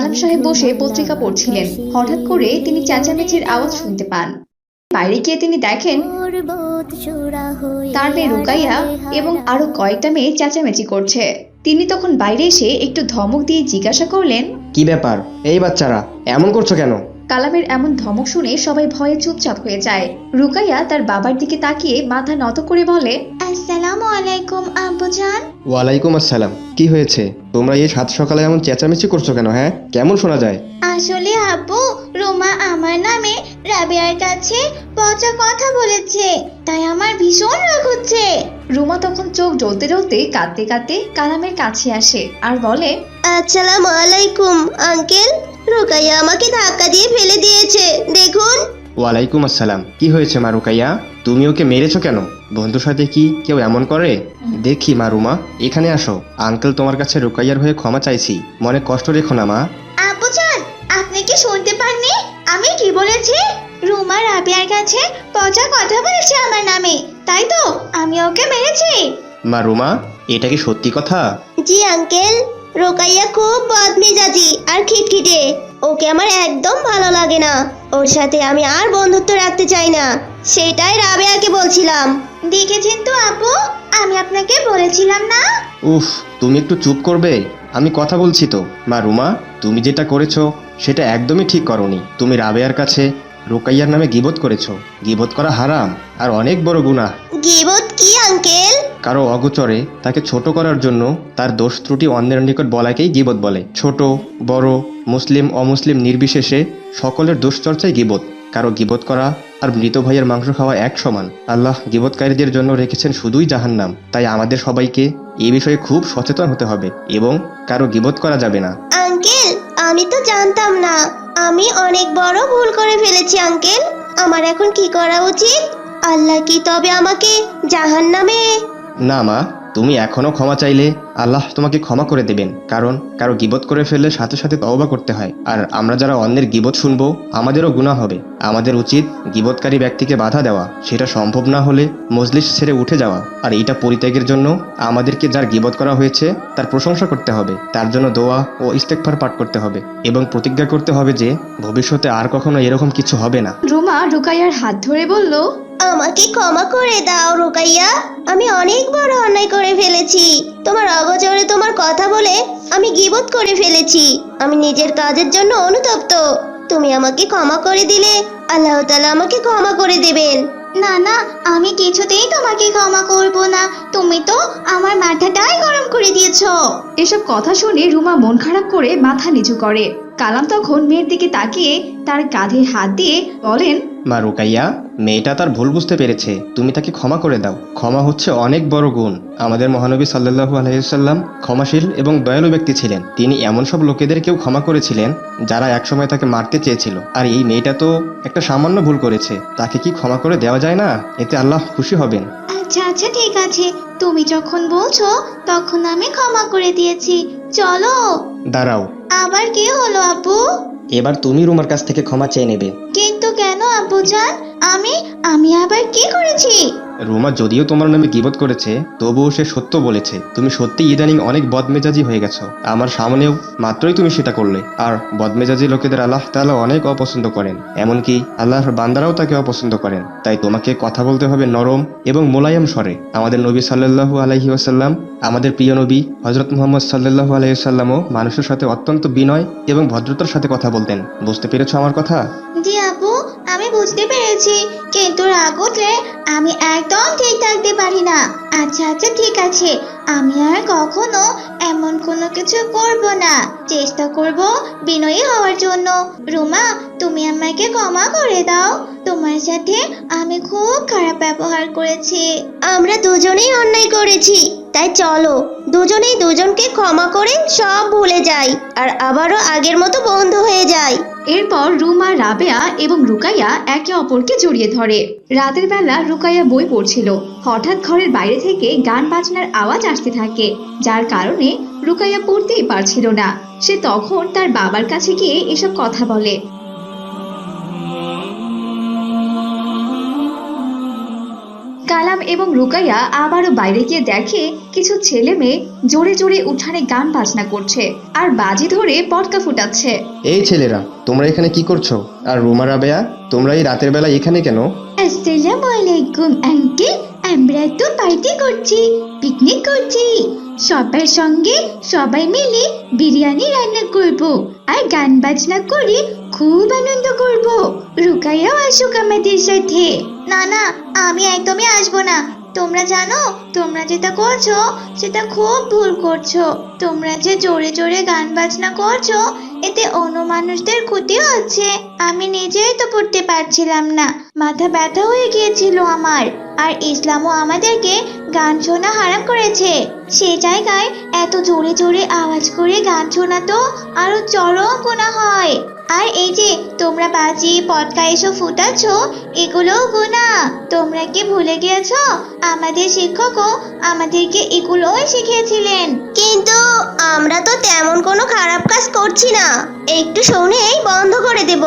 কালাম সাহেব বসে পত্রিকা পড়ছিলেন। হঠাৎ করে তিনি চেঁচামেচির আওয়াজ শুনতে পান। বাইরে গিয়ে তিনি দেখেন তার মেয়ে রুকাইয়া এবং আরও কয়েকটা মেয়ে চেঁচামেচি করছে। তিনি তখন বাইরে এসে একটু ধমক দিয়ে জিজ্ঞাসা করলেন কি ব্যাপার? এই বাচ্চারা এমন করছ কেন? কালামের এমন ধমক শুনে সবাই ভয়ে চুপচাপ হয়ে যায়। রুকাইয়া তার বাবার দিকে তাকিয়ে মাথা নত করে বলে আসসালামু আলাইকুম আব্বুজান। ওয়ালাইকুম আসসালাম। কি হয়েছে? তোমরা এই সাত সকালে এমন চেঁচামেচি করছ কেন হ্যাঁ? কেমন শোনা যায়? আসলে আপু রোমা আমার নামে রাবিয়ার কাছে পচা কথা বলেছে তাই আমার ভীষণ রাগ হচ্ছে। রুমা তখন চোখ জ্বলতে জ্বলতে কাঁদতে কাঁদতে কালামের কাছে আসে আর বলে আসসালামু আলাইকুম আঙ্কেল। রোকাইয়া আমাকে ধাক্কা দিয়ে ফেলে দিয়েছে দেখুন। ওয়ালাইকুম আসসালাম। কি হয়েছে মারুকাইয়া তুমি ওকে মেরেছো কেন? বন্ধুর সাথে কি কেউ এমন করে? দেখি মারুমা এখানে আসো। আঙ্কেল তোমার কাছে রুকাইয়ার হয়ে ক্ষমা চাইছি। মনে কষ্ট রেখো না মা। আপু আপনি কি শুনতে পাননি? আমি কি বলেছি? রুমা রাবিয়ার কাছে পচা কথা বলেছে আমার নামে। তাই তো আমি ওকে মেরেছি। মারুমা এটা কি সত্যি কথা? জি আঙ্কেল। রোকাইয়া খুব বদমেজাজি আর খিটখিটে। ওকে আমার একদম ভালো লাগে না। ওর সাথে আমি আর বন্ধুত্ব রাখতে চাই না। সেটাই রাবেয়াকে বলছিলাম। দেখেছেন তো আপু? আমি আপনাকে বলেছিলাম না? উফ তুমি একটু চুপ করবে? আমি কথা বলছি তো। মা রুমা তুমি যেটা করেছ সেটা একদমই ঠিক করনি। তুমি রাবেয়ার কাছে রোকাইয়ার নামে গিবত করেছ। গিবত করা হারাম আর অনেক বড় গুনাহ। গিবত কি আঙ্কেল? কারও অগোচরে তাকে ছোট করার জন্য তার দোষ ত্রুটি অন্যের নিকট বলাকেই গিবত বলে। ছোট, বড়, মুসলিম, অমুসলিম নির্বিশেষে সকলের দুশ্চর্চাই গিবত। কারও গিবত করা আর মৃত ভাইয়ের মাংস খাওয়া এক সমান। আল্লাহ গিবতকারীদের জন্য রেখেছেন শুধুই জাহান্নাম। তাই আমাদের সবাইকে এ বিষয়ে খুব সচেতন হতে হবে এবং কারও গিবত করা যাবে না। আঙ্কেল, আমি তো জানতাম না। আমি অনেক বড় ভুল করে ফেলেছি, আঙ্কেল। আমার এখন কি করা উচিত? আল্লাহ কি তবে আমাকে জাহান্নামে না, মা, তুমি এখনও ক্ষমা চাইলে আল্লাহ তোমাকে ক্ষমা করে দেবেন, কারণ কারও গিবত করে ফেললে সাথে সাথে তওবা করতে হয়। আর আমরা যারা অন্যের গিবত শুনব, আমাদেরও গুনাহ হবে। আমাদের উচিত গিবতকারী ব্যক্তিকে বাধা দেওয়া। সেটা সম্ভব না হলে মজলিস ছেড়ে উঠে যাওয়া। আর এইটা পরিত্যাগের জন্য আমাদেরকে যার গিবত করা হয়েছে, তার প্রশংসা করতে হবে। তার জন্য দোয়া ও ইস্তেকফার পাঠ করতে হবে এবং প্রতিজ্ঞা করতে হবে যে, ভবিষ্যতে আর কখনো এরকম কিছু হবে না। রুমা রুকাইয়ার হাত ধরে বলল আমাকে ক্ষমা করে দাও রোকাইয়া। আমি অনেক বড় অন্যায় করে ফেলেছি। তোমার অগোচরে তোমার কথা বলে আমি গিবত করে ফেলেছি। আমি নিজের কাজের জন্য অনুতপ্ত। তুমি আমাকে ক্ষমা করে দিলে আল্লাহ তাআলা আমাকে ক্ষমা করে দেবেন। না না আমি কিছুতেই তোমাকে ক্ষমা করব না। তুমি তো আমার মাথাটাই গরম করে দিয়েছ। এসব কথা শুনে রুমা মন খারাপ করে মাথা নিচু করে। কালাম তখন মেয়ের দিকে তাকিয়ে তার কাঁধে হাত দিয়ে বলেন মা রুকাইয়া মেয়েটা তার ভুল বুঝতে পেরেছে। তুমি তাকে ক্ষমা করে দাও। ক্ষমা হচ্ছে অনেক বড় গুণ। আমাদের মহানবী সাল্লাল্লাহু আলহিসাল্লাম ক্ষমাশীল এবং দয়ালু ব্যক্তি ছিলেন। তিনি এমন সব লোকেদেরকেও ক্ষমা করেছিলেন যারা একসময় তাকে মারতে চেয়েছিল। আর এই মেয়েটা তো একটা সামান্য ভুল করেছে। তাকে কি ক্ষমা করে দেওয়া যায় না? এতে আল্লাহ খুশি হবেন। আচ্ছা আচ্ছা ঠিক আছে। তুমি যখন বলছো তখন আমি ক্ষমা করে দিয়েছি। চলো। দাঁড়াও। আবার কি হলো আপু এবার তুমি রুমার কাছ থেকে ক্ষমা চেয়ে নেবে। কিন্তু কেন আপু জান আমি আমি আবার কি করেছি? রুমা, যদিও তোমার নামে গিবত করেছে, তবুও সে সত্য বলেছে। তুমি সত্যি ইদানিং অনেক বদমেজাজি হয়ে গেছো। আমার সামনেও মাত্রই তুমি সেটা করলে। আর বদমেজাজি লোকেদের আল্লাহ তাআলা অনেক অপছন্দ করেন। এমনকি আল্লাহর বান্দারাও তাকে অপছন্দ করেন। তাই তোমাকে কথা বলতে হবে নরম এবং মোলায়েম স্বরে। আমাদের নবী সাল্লাল্লাহু আলাইহি ওয়াসাল্লাম, আমাদের প্রিয় নবী হজরত মুহাম্মদ সাল্লাল্লাহু আলাইহি সাল্লামও মানুষের সাথে অত্যন্ত বিনয় এবং ভদ্রতার সাথে কথা বলতেন। বুঝতে পেরেছ আমার কথা? বুঝতে পেরেছি। কিন্তু রাগ উঠলে আমি একদম ঠিক থাকতে পারি না। আচ্ছা আচ্ছা ঠিক আছে। আমি আর কখনো এমন কোনো কিছু করব না। চেষ্টা করব বিনয়ী হওয়ার জন্য। রুমা, তুমি আমাকে ক্ষমা করে দাও। তোমার সাথে আমি খুব খারাপ ব্যবহার করেছি। আমরা দুজনেই অন্যায় করেছি, তাই চলো। দুজনেই দুজনকে ক্ষমা করে সব ভুলে যাই আর আবারও আগের মতো বন্ধু হয়ে যায়। এরপর রুমা, রাবেয়া এবং রুকাইয়া একে অপরকে জড়িয়ে ধরে। রাতের বেলা রুকাইয়া বই পড়ছিল। হঠাৎ ঘরের বাইরে থেকে গান বাজনার আওয়াজ আসতে থাকে, যার কারণে রুকাইয়া পড়তেই পারছিল না। সে তখন তার বাবার কাছে গিয়ে এসব কথা বলে। কালাম এবং রুকাইয়া আবারও বাইরে গিয়ে দেখে কিছু ছেলে মেয়ে জোরে জোরে উঠানে গান বাজনা করছে আর বাজি ধরে পটকা ফুটাচ্ছে। এই ছেলেরা তোমরা এখানে কি করছ? আর রুমা রাবেয়া তোমরা এই রাতের বেলা এখানে কেন? আসসালামু আলাইকুম আঙ্কেল আমরা তো পার্টি করছি পিকনিক করছি। সবার সঙ্গে সবাই মিলে বিরিয়ানি রান্না করব আর গান বাজনা করে খুব আনন্দ করব। রুকাইয়াও আসুক আমাদের সাথে। না না, আমি একদমই আসব না। তোমরা জানো, তোমরা যেটা করছ, সেটা খুব ভুল করছ। তোমরা যে জোরে জোরে গান বাজনা করছ, এতে অন্য মানুষদের ক্ষতি হচ্ছে। আমি নিজেই তো পড়তে পারছিলাম না। মাথা ব্যথা হয়ে গিয়েছিল আমার। আর ইসলামও আমাদেরকে গান শোনা হারাম করেছে। সে জায়গায় এত জোরে জোরে আওয়াজ করে গান শোনা তো আরও চরম গুণা হয়। আর এই যে তোমরা বাজি পটকা এসব ফুটাচ্ছ এগুলোও গোনা। তোমরা কি ভুলে গিয়েছ? আমাদের শিক্ষকও আমাদেরকে এগুলোই শিখিয়েছিলেন। কিন্তু আমরা তো তেমন কোনো খারাপ কাজ করছি না। একটু শুনেই বন্ধ করে দেব।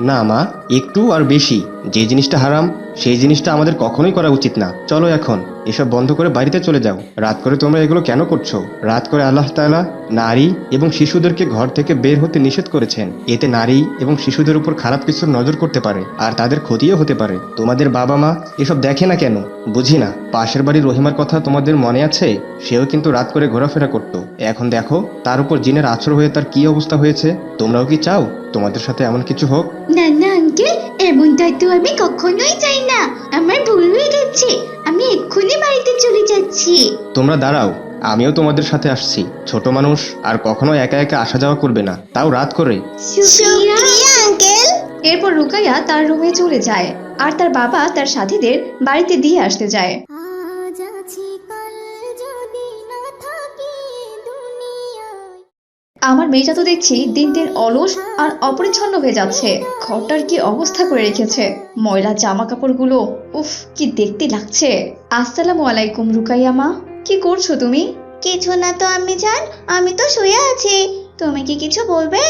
না মা একটু আর বেশি। যে জিনিসটা হারাম সেই জিনিসটা আমাদের কখনোই করা উচিত না। চলো এখন, এসব বন্ধ করে বাড়িতে চলে যাও। রাত করে তোমরা এগুলো কেন করছ? রাত করে আল্লাহ তাআলা নারী এবং শিশুদেরকে ঘর থেকে বের হতে নিষেধ করেছেন। এতে নারী এবং শিশুদের উপর খারাপ কিছুর নজর করতে পারে, আর তাদের ক্ষতিও হতে পারে। তোমাদের বাবা মা এসব দেখে না কেন? বুঝি না। পাশের বাড়ির রহিমার কথা তোমাদের মনে আছে? সেও কিন্তু রাত করে ঘোরাফেরা করত। এখন দেখো, তার উপর জিনের আছর হয়ে তার কি অবস্থা হয়েছে। তোমরাও কি চাও? তোমাদের সাথে এমন কিছু হোক? না না আঙ্কেল এমনটা তো আমি কখনোই চাই না। আমার ভুল হয়ে গেছে। আমি এক্ষুনি বাড়িতে চলে যাচ্ছি। তোমরা দাঁড়াও আমিও তোমাদের সাথে আসছি। ছোট মানুষ আর কখনো একা একা আসা যাওয়া করবে না। তাও রাত করে। শুক্রিয়া আঙ্কেল। এরপর রুকাইয়া তার রুমে চলে যায়। আর তার বাবা তার সাথীদের বাড়িতে দিয়ে আসতে যায়। আমার মেয়েটা তো দেখছি দিন দিন অলস আর অপরিচ্ছন্ন হয়ে যাচ্ছে। ঘরটার কি অবস্থা করে রেখেছে? ময়লা জামা কাপড়গুলো উফ কি দেখতে লাগছে। আসসালামু আলাইকুম রুকাইয়া মা কি করছ তুমি? কিছু না তো আমি জান আমি তো শুয়ে আছি। তুমি কি কিছু বলবে?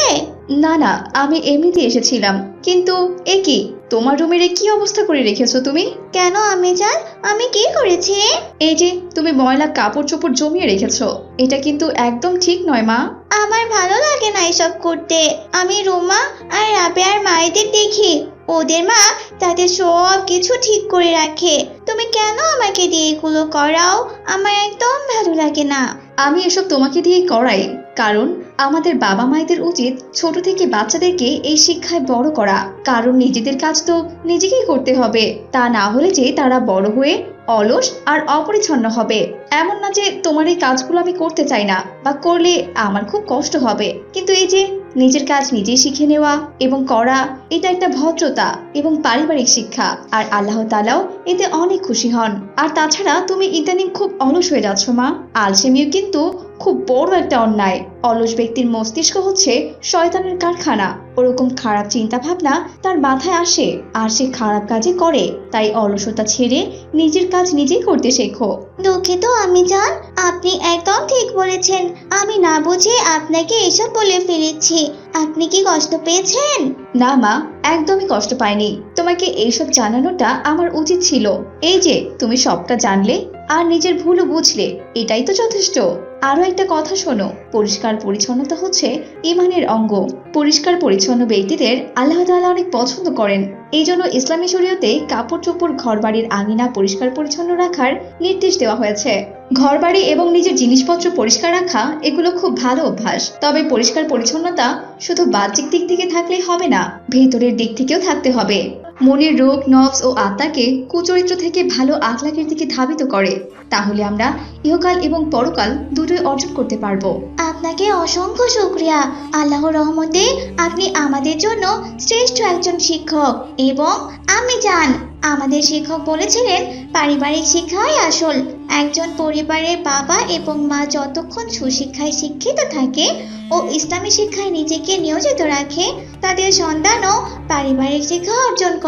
না না আমি এমনিতে এসেছিলাম কিন্তু এ কি? তোমার রুমের কি অবস্থা করে রেখেছো তুমি? কেন আমি জান আমি কি করেছি? এই যে তুমি ময়লা কাপড় চোপড় জমিয়ে রেখেছো। এটা কিন্তু একদম ঠিক নয় মা। আমার ভালো লাগে না এসব করতে। আমি রুমা আর রাবেয়ার মায়েদের দেখি। ওদের মা তাদের সব কিছু ঠিক করে রাখে। তুমি কেন আমাকে দিয়ে এগুলো করাও? আমার একদম ভালো লাগে না। আমি এসব তোমাকে দিয়ে করাই, কারণ আমাদের বাবা মায়েদের উচিত ছোট থেকে বাচ্চাদেরকে এই শিক্ষায় বড় করা। কারণ নিজেদের কাজ তো নিজেকেই করতে হবে। তা না হলে যে তারা বড় হয়ে অলস আর অপরিচ্ছন্ন হবে। এমন না যে তোমার এই কাজগুলো আমি করতে চাই না, বা করলে আমার খুব কষ্ট হবে। কিন্তু এই যে নিজের কাজ নিজেই শিখে নেওয়া এবং করা, এটা একটা ভদ্রতা এবং পারিবারিক শিক্ষা। আর আল্লাহ তালাও এতে অনেক খুশি হন। আর তাছাড়া তুমি ইদানিং খুব অলস হয়ে যাচ্ছ মা। আলসেমিও কিন্তু খুব বড় একটা অন্যায়। অলস ব্যক্তির মস্তিষ্ক হচ্ছে শয়তানের কারখানা। ওরকম খারাপ চিন্তা ভাবনা তার মাথায় আসে আর সে খারাপ কাজে করে। তাই অলসতা ছেড়ে নিজের কাজ নিজেই করতে শেখো। দুঃখিত আমি জান আপনি একদম ঠিক বলেছেন। আমি না বুঝে আপনাকে এসব বলে ফেলেছি। আপনি কি কষ্ট পেয়েছেন? না মা একদমই কষ্ট পাইনি। তোমাকে এইসব জানানোটা আমার উচিত ছিল। এই যে তুমি সবটা জানলে আর নিজের ভুলও বুঝলে এটাই তো যথেষ্ট। আরও একটা কথা শোনো। পরিষ্কার পরিচ্ছন্নতা হচ্ছে ইমানের অঙ্গ। পরিষ্কার পরিচ্ছন্ন ব্যক্তিদের আল্লাহ তাআলা অনেক পছন্দ করেন। এই জন্য ইসলামী শরীয়তে কাপড় চোপড় ঘরবাড়ির আঙিনা পরিষ্কার পরিচ্ছন্ন রাখার নির্দেশ দেওয়া হয়েছে। ঘরবাড়ি এবং নিজের জিনিসপত্র পরিষ্কার রাখা, এগুলো খুব ভালো অভ্যাস। তবে পরিষ্কার পরিচ্ছন্নতা শুধু বাহ্যিক দিক থেকে থাকলেই হবে না, ভেতরের দিক থেকেও থাকতে হবে। মনের রোগ, নবস ও আত্মাকে কুচরিত্র থেকে ভালো আখলাকের দিকে ধাবিত করে। তাহলে আমরা ইহকাল এবং পরকাল দুটোই অর্জন করতে পারব। আপনাকে অসংখ্য শুক্রিয়া। আল্লাহর রহমতে আপনি আমাদের জন্য শ্রেষ্ঠ একজন শিক্ষক এবং আমি জান, আমাদের শিক্ষক বলেছিলেন, পারিবারিক শিক্ষাই আসল। একজন পরিবারের বাবা এবং মা যতক্ষণ সুশিক্ষায় শিক্ষিত থাকে ও ইসলামী শিক্ষায় নিজেকে নিয়োজিত রাখে, তাদের সন্তানও পারিবারিক শিক্ষা অর্জন করে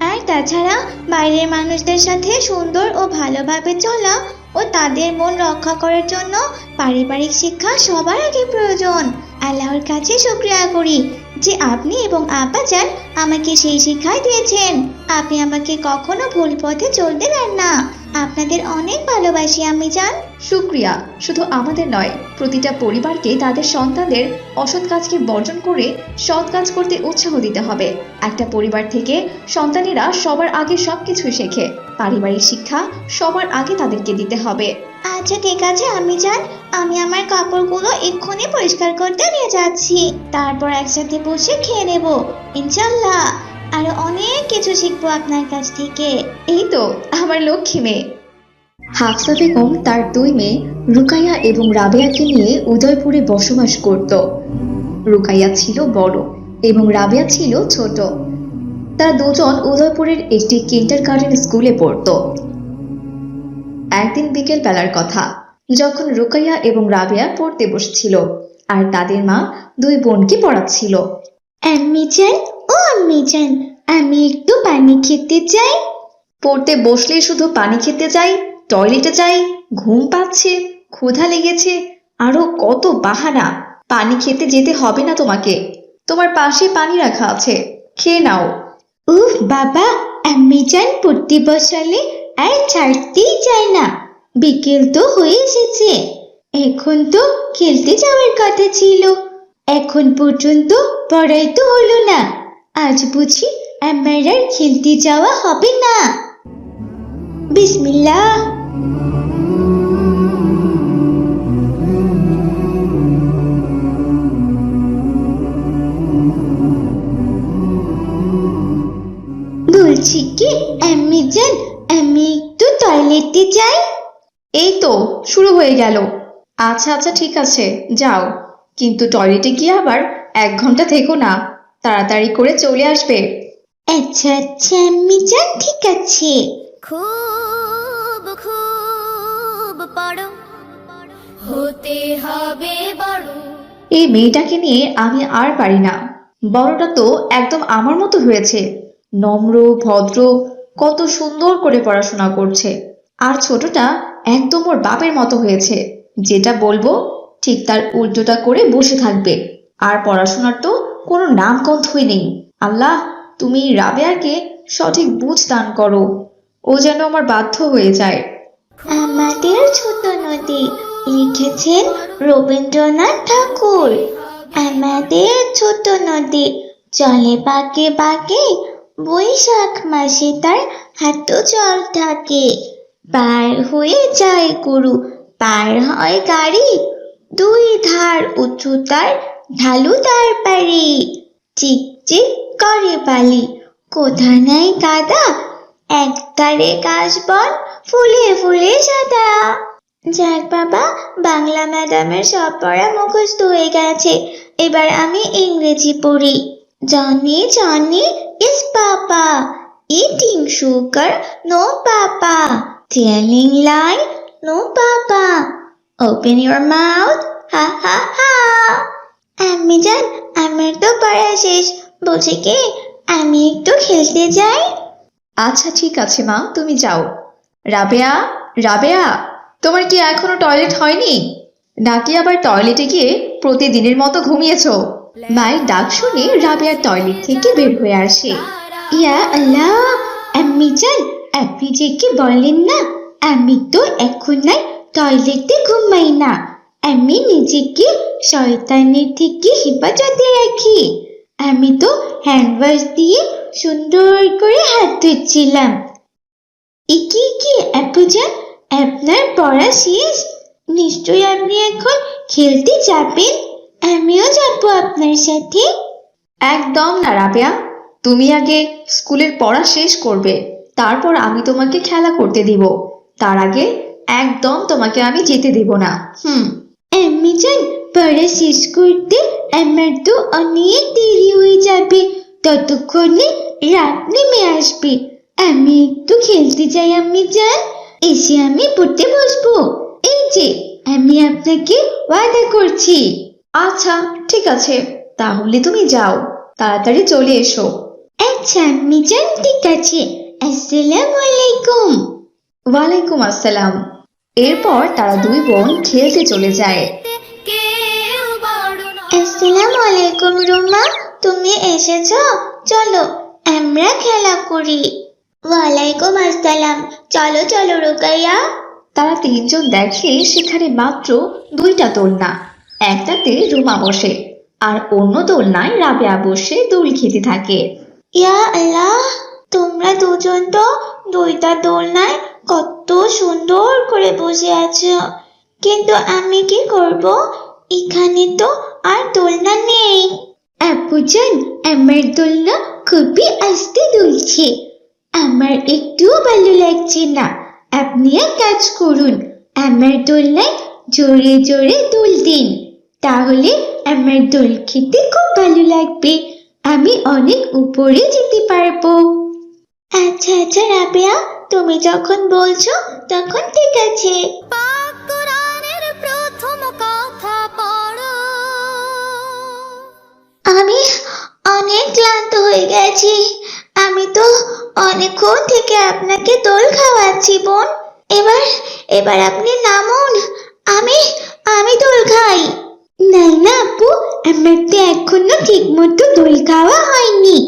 আর তাছাড়া বাইরের মানুষদের সাথে সুন্দর ও ভালোভাবে চলা ও তাদের মন রক্ষা করার জন্য পারিবারিক শিক্ষা সবার আগে প্রয়োজন। আল্লাহর কাছে শুক্রিয়া করি যে আপনি এবং আব্বাজান আমাকে সেই শিক্ষাই দিয়েছেন। আপনি আমাকে কখনো ভুল পথে চলতে দেন না। আপনাদের অনেক ভালোবাসি আমি জান শুক্রিয়া শুধু আমাদের নয় প্রতিটা পরিবারকে তাদের সন্তানদের অসৎ কাজকে বর্জন করে সৎ কাজ করতে উৎসাহ দিতে হবে। একটা পরিবার থেকে সন্তানেরা সবার আগে সবকিছুই শেখে। পারিবারিক শিক্ষা সবার আগে তাদেরকে দিতে হবে। আচ্ছা ঠিক আছে আমি যান। আমি আমার কাপড়গুলো এক্ষুনি পরিষ্কার করতে নিয়ে যাচ্ছি। তারপর একসাথে বসে খেয়ে নেব ইনশাল্লাহ। আরও অনেক কিছু শিখব আপনার কাছ থেকে। এই তো আমার লক্ষ্মী মেয়ে। হাফসা বেগম তার দুই মেয়ে রুকাইয়া এবং রাবেয়াকে নিয়ে উদয়পুরে বসবাস করত। রুকাইয়া ছিল বড় এবং রাবেয়া ছিল ছোট। তারা দুজন উদয়পুরের একটি কিন্টার গার্ডেন স্কুলে পড়তো। একদিন বিকেল বেলার কথা যখন রুকাইয়া এবং রাবেয়া পড়তে বসছিল আর তাদের মা দুই বোনকে পড়াচ্ছিল। আম্মি জান ও আম্মি জান আমি একটু পানি খেতে চাই। পড়তে বসলেই শুধু পানি খেতে যাই টয়লেটে যাই, ঘুম পাচ্ছে, ক্ষুধা লেগেছে, আরও কত বাহানা। পানি খেতে যেতে হবে না তোমাকে। তোমার পাশে পানি রাখা আছে, খেয়ে নাও। উফ বাবা জান পড়তে বসালে, আর ছাড়তেই চায় না। বিকেল তো হয়ে এসেছে। এখন তো খেলতে যাওয়ার কথা ছিল। এখন পর্যন্ত পড়াই তো হলো না। আজ বুঝি আমার আর খেলতে যাওয়া হবে না। বিসমিল্লাহ। বলছি কি জান আমি একটু টয়লেটে যাই? এই তো শুরু হয়ে গেল। আচ্ছা আচ্ছা ঠিক আছে যাও। কিন্তু টয়লেটে গিয়ে আবার এক ঘণ্টা থেকো না তাড়াতাড়ি করে চলে আসবে। আচ্ছা আচ্ছা আম্মি জান ঠিক আছে। খুব এই মেয়েটাকে নিয়ে আমি আর পারি না। বড়টা তো একদম আমার মতো হয়েছে। নম্র, ভদ্র, কত সুন্দর করে পড়াশোনা করছে। আর ছোটটা একদম ওর বাপের মতো হয়েছে। যেটা বলব, ঠিক তার উল্টোটা করে বসে থাকবে। আর পড়াশোনার তো কোনো নামগন্ধই নেই। আল্লাহ, তুমি রাবেয়াকে সঠিক বুঝ দান করো। ও যেন আমার বাধ্য হয়ে যায়। আমাদের ছোট নদী লিখেছেন রবীন্দ্রনাথ ঠাকুর। আমাদের ছোট নদী চলে বাঁকে বাঁকে বৈশাখ মাসে তার হাত জল থাকে পার হয়ে যায় গরু, পার হয় গাড়ি। দুই ধার উঁচু তার ঢালু তার পারি চিক চিক করে বালি, কোথা নাই কাদা এক তারে গাছ বন ফুলে ফুলে সাদা। যাক বাবা, বাংলা ম্যাডামের সব পড়া মুখস্থ হয়ে গেছে। এবার আমি ইংরেজি পড়ি। Johnny Johnny, yes papa. Eating sugar, no papa. Telling lie no papa. Open your mouth, ha ha ha. আমি জান আমার তো পড়া শেষ। বলছি কি, আমি একটু খেলতে যাই। আচ্ছা ঠিক আছে মা, তুমি যাও। রাবেয়া রাবেয়া, তোমার কি এখনও টয়লেট হয়নি? নাকি আবার টয়লেটে গিয়ে প্রতিদিনের মতো ঘুমিয়েছ? মায়ের ডাক শুনে রাবেয়া টয়লেট থেকে বের হয়ে আসে। ইয়া আল্লাহ, আম্মি জান আপনি যে কি বলেন না? আমি তো এখন নাই টয়লেটে ঘুমাই না। আমি নিজেকে শয়তানের থেকে হেফাজতে রাখি। আমি তো হ্যান্ড ওয়াশ দিয়ে সুন্দর করে হাত ধুচ্ছিলাম। ইকি কি জান আপনার পড়া শেষ। নিশ্চয়ই আপনি এখন খেলতে যাবেন। আমিও যাব আপনার সাথে। একদম না রাবেয়া। তুমি আগে স্কুলের পড়া শেষ করবে। তারপর আমি তোমাকে খেলা করতে দিব। তার আগে একদম তোমাকে আমি যেতে দিব না। হুম। আমি জান পড়া শেষ করতে আমার তো অনেক দেরি হয়ে যাবে। ততক্ষণে রাত নেমে আসবে। আমি একটু খেলতে চাই আমি জান এসে আমি পড়তে বসবো। এই যে আমি আপনাকে ওয়াদা করছি। আচ্ছা ঠিক আছে। তাহলে তুমি যাও। তাড়াতাড়ি চলে এসো। আচ্ছা আমি জান ঠিক আছে। আসসালামু আলাইকুম ওয়ালাইকুম আসসালাম। এরপর তারা দুই বোন খেলতে চলে যায়। আসসালামু আলাইকুম রুমা তুমি এসেছ? চলো আমরা খেলা করি। ওয়ালাইকুম আসসালাম। চলো চলো রুকাইয়া। তারা তিনজন দেখে সেখানে মাত্র দুইটা দোলনা। একটাতে রুমা বসে আর অন্য দোলনায় রাবেয়া বসে দোল খেতে থাকে। ইয়া আল্লাহ তোমরা দুজন তো দুইটা দোলনায় কত সুন্দর করে বসে আছো। কিন্তু আমি কি করব? এখানে তো আর দোলনা নেই। আপুজান আমার দোলনা খুবই আস্তে দুলছে। আমার একটুও ভালো লাগছে না। আপনি এক কাজ করুন। আমার দোলনায় জোরে জোরে দোল দিন। তাহলে আমার দোল খেতে খুব ভালো লাগবে। আমি অনেক উপরে যেতে পারব। আচ্ছা আচ্ছা রাবেয়া তুমি যখন বলছো তখন ঠিক আছে। পাক কোরআনের প্রথম কথা পড়ো। আমি অনেক ক্লান্ত হয়ে গেছি। আমি তো অনেকক্ষণ থেকে আপনাকে দোল খাওয়াচ্ছি বোন। এবার এবার আপনি নামুন। আমি আমি দোল খাই। না না আপু আমার তো এখনও ঠিক মতো দোল খাওয়া হয়নি।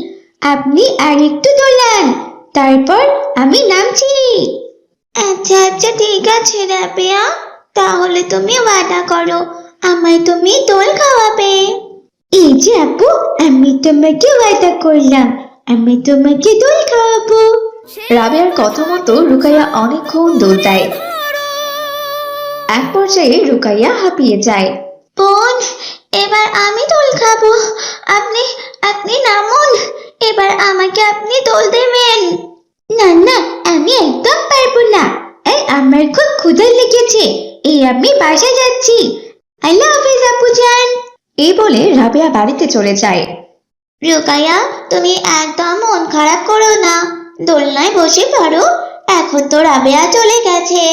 আপনি আরেকটু দোলান তারপর আমি নামছি। আচ্ছা আচ্ছা ঠিক আছে রাবেয়া। তাহলে তুমি ওয়াদা করো আমায় তুমি দোল খাওয়াবে। এই যে আপু আমি তোমাকে ওয়াদা করলাম। আমি তোমাকে দোল খাওয়াবো। রাবেয়ার কথা মতো রুকাইয়া অনেকক্ষণ দোল দেয়। এক পর্যায়ে রুকাইয়া হাঁপিয়ে যায়। বোন এবার আমি দোল খাব। আপনি আপনি নামুন। এবার আমাকে আপনি দোল দেবেন। না না আমি একদম পারব না। এই আমার খুব ক্ষুধা লেগেছে। এই আমি বাসা যাচ্ছি। আল্লাহ হাফিজ আপু জান এই বলে রাবেয়া বাড়িতে চলে যায়। রুকাইয়া, তুমি একদম মন খারাপ করো না। দোলনায় বসে পড়ো, এখন তো রাবেয়া চলে গেছে।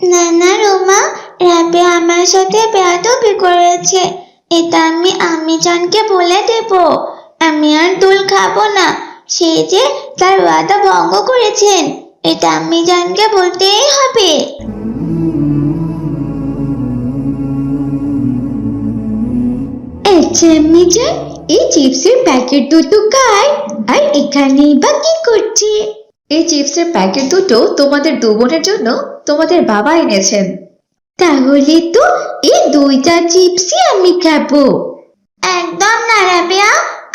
না না, রোমা, রাবেয়া আমার সাথে বেয়াদবি করেছে। এটা আমি আমি জানকে বলে দেব। আমি আর দোল খাব না। সে যে তার ওয়াদা ভঙ্গ করেছেন, এটা আমি জানকে বলতেই হবে। আচ্ছা আমি জান এই চিপসের প্যাকেট দুটো কার? আর এখানে বা কি করছে? এই চিপসের প্যাকেট দুটো তোমাদের দু বোনের জন্য তোমাদের বাবা এনেছেন। তাহলে তো এই দুইটা চিপসই আমি খাব। একদম না রাবেয়া,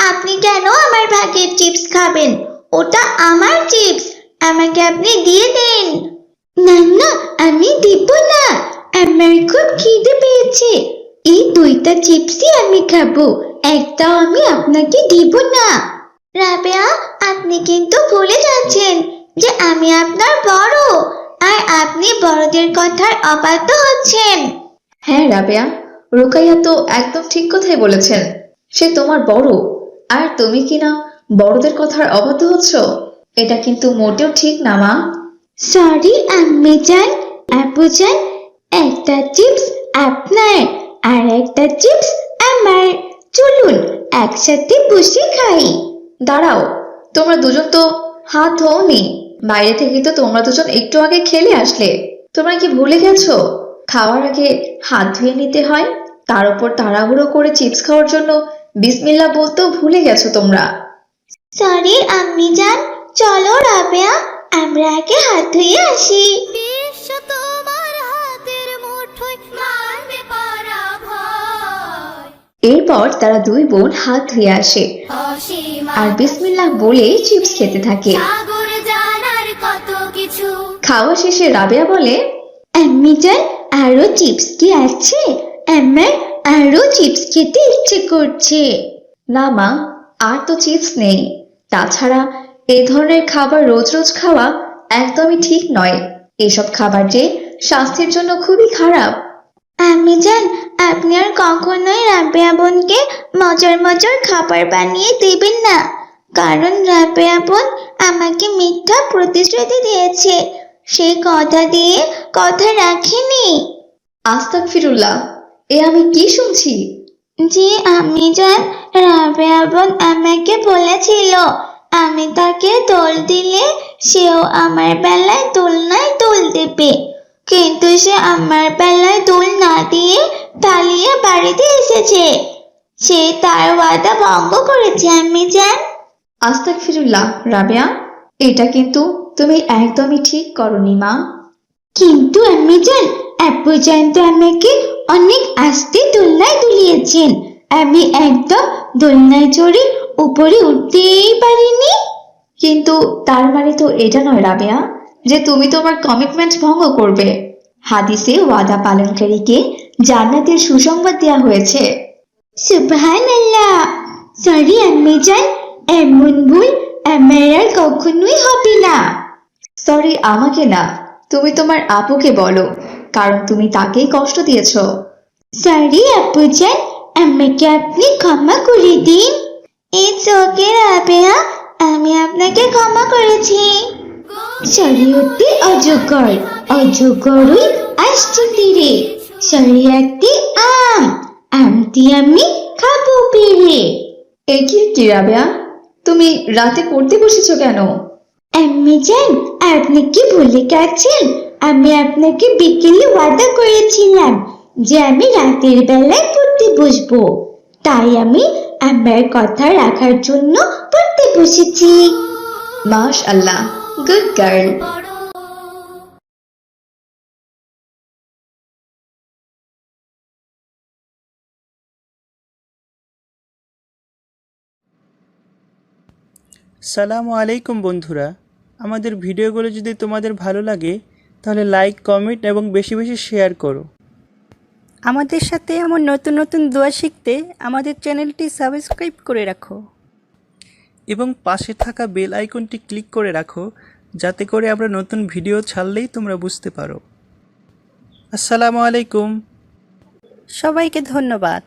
আপনি কেন আমার ভাগের চিপস খাবেন? ওটা আমার চিপস, আমাকে আপনি দিয়ে দিন। না না, আমি দিব না। আমার খুব খিদে পেয়েছে। এই দুইটা চিপসই আমি খাব। একটাও আমি আপনাকে দিব না। রাবেয়া আপনি কিন্তু ভুলে যাচ্ছেন যে আমি আপনার বড় আর আপনি বড়দের কথার অবাধ্য হচ্ছেন। হ্যাঁ রাবেয়া রুকাইয়া তো একদম ঠিক কথাই বলেছেন। সে তোমার বড়। আর তুমি কিনা বড়দের কথার অবাধ্য হচ্ছ? এটা কিন্তু মোটেও ঠিক না মা। সরি আম্মি আপু একটা চিপস আপনার আর একটা চিপস আমার। চলুন একসাথে বসে খাই। দাঁড়াও তোমরা দুজন তো হাত ধোনি বাইরে থেকে তো তোমরা দুজন একটু আগে খেলে আসলে। তোমরা কি ভুলে গেছো? খাওয়ার আগে হাত ধুয়ে নিতে হয় তার উপর তাড়াহুড়ো করে চিপস খাওয়ার জন্য বিসমিল্লা বলতেও ভুলে গেছো তোমরা। সরি আম্মি জান চলো রাবেয়া আমরা আগে হাত ধুয়ে আসি। এরপর তারা দুই বোন হাত ধুয়ে আসে। আর বিসমিল্লাহ বলে চিপস খেতে থাকে। খাওয়া শেষে রাবেয়া বলে আম্মি আরও চিপস কি আছে? আমার আরও চিপস খেতে ইচ্ছে করছে। না মা আর তো চিপস নেই। তাছাড়া এই ধরনের খাবার রোজ রোজ খাওয়া একদমই ঠিক নয়। এসব খাবার যে স্বাস্থ্যের জন্য খুবই খারাপ। আমি জান আপনি আর কখনোই রাবেয়া বোনকে মজার মজার খাবার বানিয়ে দেবেন না। কারণ রাবেয়া বোন আমাকে মিথ্যা প্রতিশ্রুতি দিয়েছে। সে কথা দিয়ে কথা রাখেনি আস্তাক ফিরুল্লাহ এ আমি কি শুনছি? জি আমি জান রাবেয়া বোন আমাকে বলেছিল আমি তাকে দোল দিলে সেও আমার বেলায় দোলনায় দোল দেবে। কিন্তু সে আমার বেলায় দোল না দিয়ে পালিয়ে বাড়িতে এসেছে। সে তার ওয়াদা ভঙ্গ করেছে আমি জান। আস্তাক ফিরুল্লাহ রাবেয়া এটা কিন্তু তুমি একদমই ঠিক করনি মা। কিন্তু আমি জান জান তো আমাকে অনেক আস্তে দোলনায় দুলিয়েছেন। আমি একদম দোলনায় চড়ে উপরে উঠতেই পারিনি। কিন্তু তার মানে তো এটা নয় রাবেয়া যে তুমি তোমার কমিটমেন্ট ভঙ্গ করবে। হাদিসে ওয়াদা পালনকারীকে জান্নাতের সুসংবাদ দেওয়া হয়েছে। সুবহান আল্লাহ সরি আম্মি জান এমন ভুল আমার কখনোই হবে না। সরি আমাকে না, তুমি তোমার আপুকে বলো, কারণ তুমি তাকেই কষ্ট দিয়েছ। সরি আপু জান আমাকে আপনি ক্ষমা করে দিন। ইটস ওকে রাবেয়া, আমি আপনাকে ক্ষমা করেছি। শরীয়তে অজগর, অজগরই আসছে তীরে। শরীয়তে আম আমটি আমি খাব পেরে এ কি কি রাবেয়া তুমি রাতে পড়তে বসেছো কেন আম্মি জান আপনি কি ভুলে গেছেন আমি আপনাকে বিকেলে ওয়াদা করেছিলাম যে আমি রাতের বেলায় পড়তে বসবো তাই আমি আমার কথা রাখার জন্য পড়তে বসেছি মাশ আল্লাহ গুড গার্ল সালামু আলাইকুম বন্ধুরা। আমাদের ভিডিওগুলো যদি তোমাদের ভালো লাগে তাহলে লাইক কমেন্ট এবং বেশি বেশি শেয়ার করো। আমাদের সাথে এমন নতুন নতুন দোয়া শিখতে আমাদের চ্যানেলটি সাবস্ক্রাইব করে রাখো। এবং পাশে থাকা বেল আইকনটি ক্লিক করে রাখো যাতে করে আমরা নতুন ভিডিও ছাড়লেই তোমরা বুঝতে পারো। আসসালামু আলাইকুম। সবাইকে ধন্যবাদ।